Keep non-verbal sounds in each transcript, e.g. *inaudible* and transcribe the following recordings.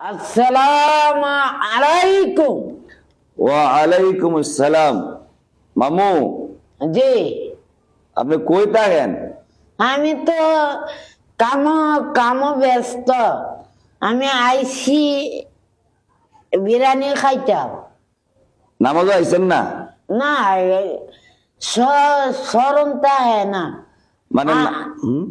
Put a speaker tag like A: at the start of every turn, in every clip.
A: আসসালাম আলাইকুম।
B: আসসালাম। মামু
A: জি।
B: আপনি কই থাকেন?
A: আমি তো কাম কাম ব্যস্ত। আমি আইসি বিরিয়ানি খাইতাম।
B: নামাজও আইছেন না?
A: না না।
B: মানে না- হুম?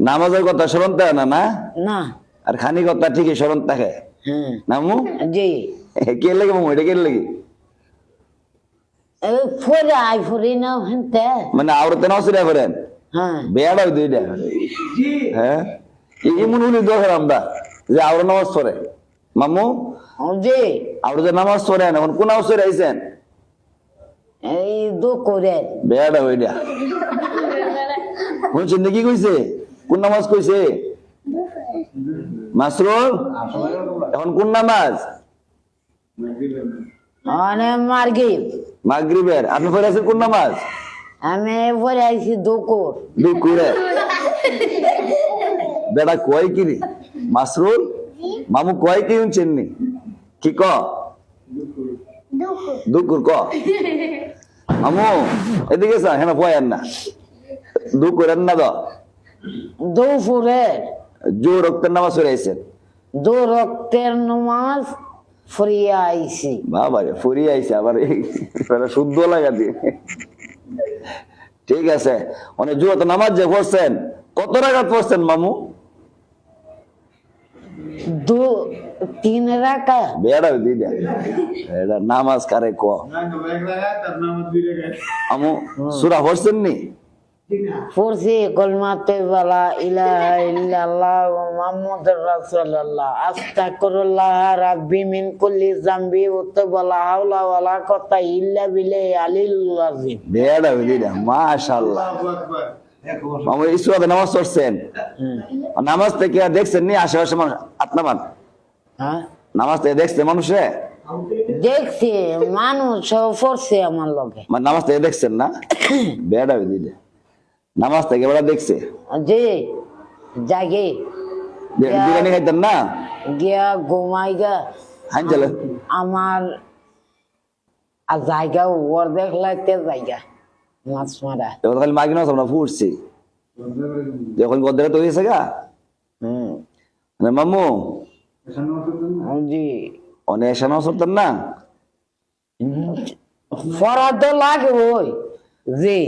B: নামাজের কথা স্মরণ না না?
A: না।
B: আর খানি কথা ঠিকই স্মরণ থাকে।
A: হ্যাঁ।
B: নামু
A: জি। *laughs*
B: কে লাগে মামু এটা কে লাগে?
A: এই ফরে আই ফরি না হেনতে।
B: মানে আওরতে নাও সিরা করেন
A: হ্যাঁ।
B: বেয়াটা দুইটা হ্যাঁ? এমন উনি দরকার আমরা যে আওর নামাজ পড়ে। মামু?
A: জি।
B: আওর যে নামাজ পড়েন এখন কোন আওসরে আইছেন?
A: এই দু করে।
B: বেয়াটা ওইটা *laughs* শুনছেন নাকি কইছে? কোন নামাজ কইছে? মাসরুল এখন কোন নামাজ?
A: অনেক মার্গিব
B: মাগরিবের। আপনি পড়ে আছেন কোন নামাজ?
A: আমি পরে আইছি দুকুর।
B: দুকুরে। বেটা কয় কি রে? মাসরুল মামু কয় কি শুনছেন নি? কি ক? দুকুর। ক? মামু এদিকে স্যার হ্যাঁ পয়েন না। দুকুরের না তো
A: দুপুরের।
B: জোর রক্তের নামাজ পড়ে আইছেন?
A: দু রক্তের নমাজ ফরিয়ে আইছি।
B: বাবা রে ফুরি আইছে আবার এই শুদ্ধ লাগা দিয়ে। ঠিক আছে মানে জুয়া তো নামাজ যে পড়ছেন কত রাখাত পড়ছেন মামু?
A: দু তিন রাখা
B: বেড়া দিদা এটা নামাজ কারে ক আমু সুরা পড়ছেন নি
A: পড়ছি কলমাতে বালা ইলাহা ইল্লাল্লাহ মুহাম্মদ রাসূলুল্লাহ। আস্তাগফিরুল্লাহ রাব্বি মিন কুল্লি যামবি ওয়া তাওবালা হাওলা ওয়ালা কুওয়াতা ইল্লা বিল্লাহি আলিল আযীম।
B: বেড়া দিদা মাশাআল্লাহ। মামু এই সুরাতে নামাজ পড়ছেন? নামাজ থেকে দেখছেন নি আশেপাশে মানুষ?
A: হ্যাঁ?
B: নামাজ থেকে দেখছে মানুষে?
A: দেখছি মানুষ পড়ছে আমার লগে।
B: মানে নামাজ থেকে দেখছেন না? *coughs* বেড়া দিদা নামাজ থেকে বেড়া দেখছে।
A: জি জাগে।
B: বিরিয়ানি খাইতেন না?
A: গিয়া ঘুমাই গা।
B: হান চলে।
A: আমার আর জায়গা ওর দেখলাইতে জায়গা মাছ মারা।
B: খালি মাগি না ফুটছি। যখন গদ্রে তৈরি হয়েছে গা?
A: হুম।
B: মামু?
A: জি।
B: অনেক এসে নামাজ পড়তেন না
A: তো লাগে ওই জি।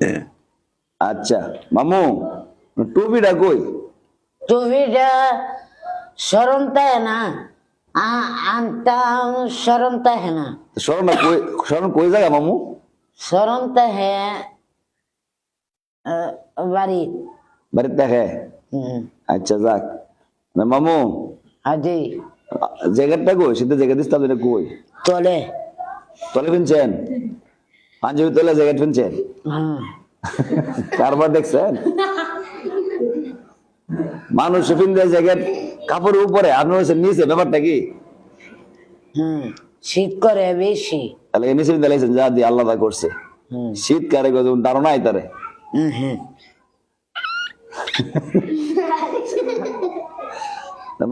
A: *coughs*
B: আচ্ছা মামু টুপিটা কই?
A: টুপিটা সরম তাই না আ- আনতা সরম না।
B: স্মরণ কই জায়গা মামু?
A: সরম তাই বাড়ি।
B: বাড়িতে আচ্ছা যাক। না মামু
A: আজি
B: জ্যাকেটটা কই? সেটা জ্যাকেট দিস তাহলে কই?
A: তলে।
B: তলে ফিনছেন পাঞ্জাবি তলে জ্যাকেট ফিনছেন
A: হ্যাঁ।
B: কারবার দেখছেন? মানুষ ফিনলে জ্যাকেট কাপড়ের উপরে আপনার হচ্ছে নিচে ব্যাপারটা কি?
A: শীত করে বেশি।
B: তাহলে এই নিচে দিলাইছেন যা দিয়ে আল্লাহ করছে। শীত কারে গো ধারণা তারে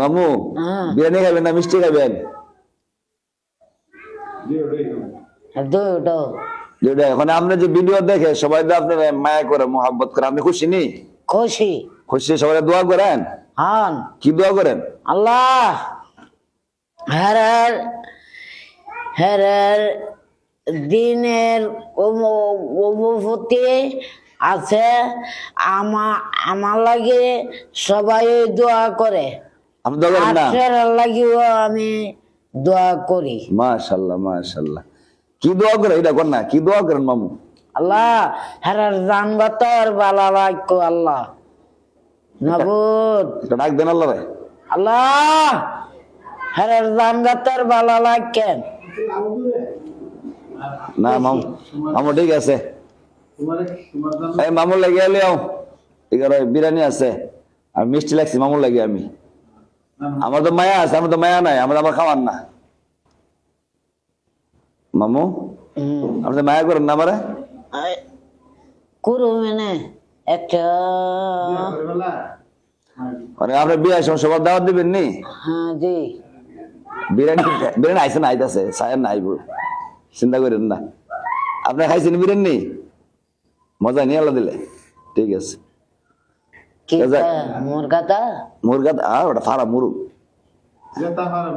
B: মামু
A: হ্যাঁ।
B: বিরিয়ানি খাবেন না মিষ্টি খাবেন?
A: দুটো
B: যেটা এখন আপনি যে ভিডিও দেখে সবাই তো আপনি মায়া করে মোহাব্বত করে আপনি খুশি নি?
A: খুশি।
B: খুশি সবাই দোয়া করেন? কি দোয়া করেন?
A: আল্লাহ! হেরার হেরার দিনের আছে। আমা আমার লাগে সবাই দোয়া করে।
B: আপনি দোয়া করেন না?
A: লাগিও আমি দোয়া করি।
B: কি দোয়া করেন? এটা কর না কি দোয়া করেন মামু?
A: আল্লাহ হেরার জানগতর বালা লাগতো আল্লাহ। নবুদ।
B: ডাক দেন আল্লাহ রে
A: আল্লাহ হেরার জানগতর বালা লাগকেন
B: না মামু মামু ঠিক আছে। এই মামুর লাগে এলে আও। এগারো বিরিয়ানি আছে। আর মিষ্টি লাগছে মামুর লাগে আমি। আমার তো মায়া আছে আমার তো মায়া নাই আমার আমার খাওয়ার না। মামু? আপনি মায়া করেন না আমারে?
A: কুরু মেনে একটা।
B: মানে আপনার বিয়ে সময় সবার দাওয়াত দিবেন নি?
A: হ্যাঁ জি।
B: বিরিয়ানি বিরিয়ানি আইসে না আইতাছে। সায়ের না আইব। চিন্তা করেন না। আপনি খাইছেন বিরিয়ানি? মজা নিয়ে আল্লাহ দিলে। ঠিক আছে।
A: কি
B: দাদা।
A: মুরগাটা
B: আর ওটা ফারা মুরুগ।
C: está para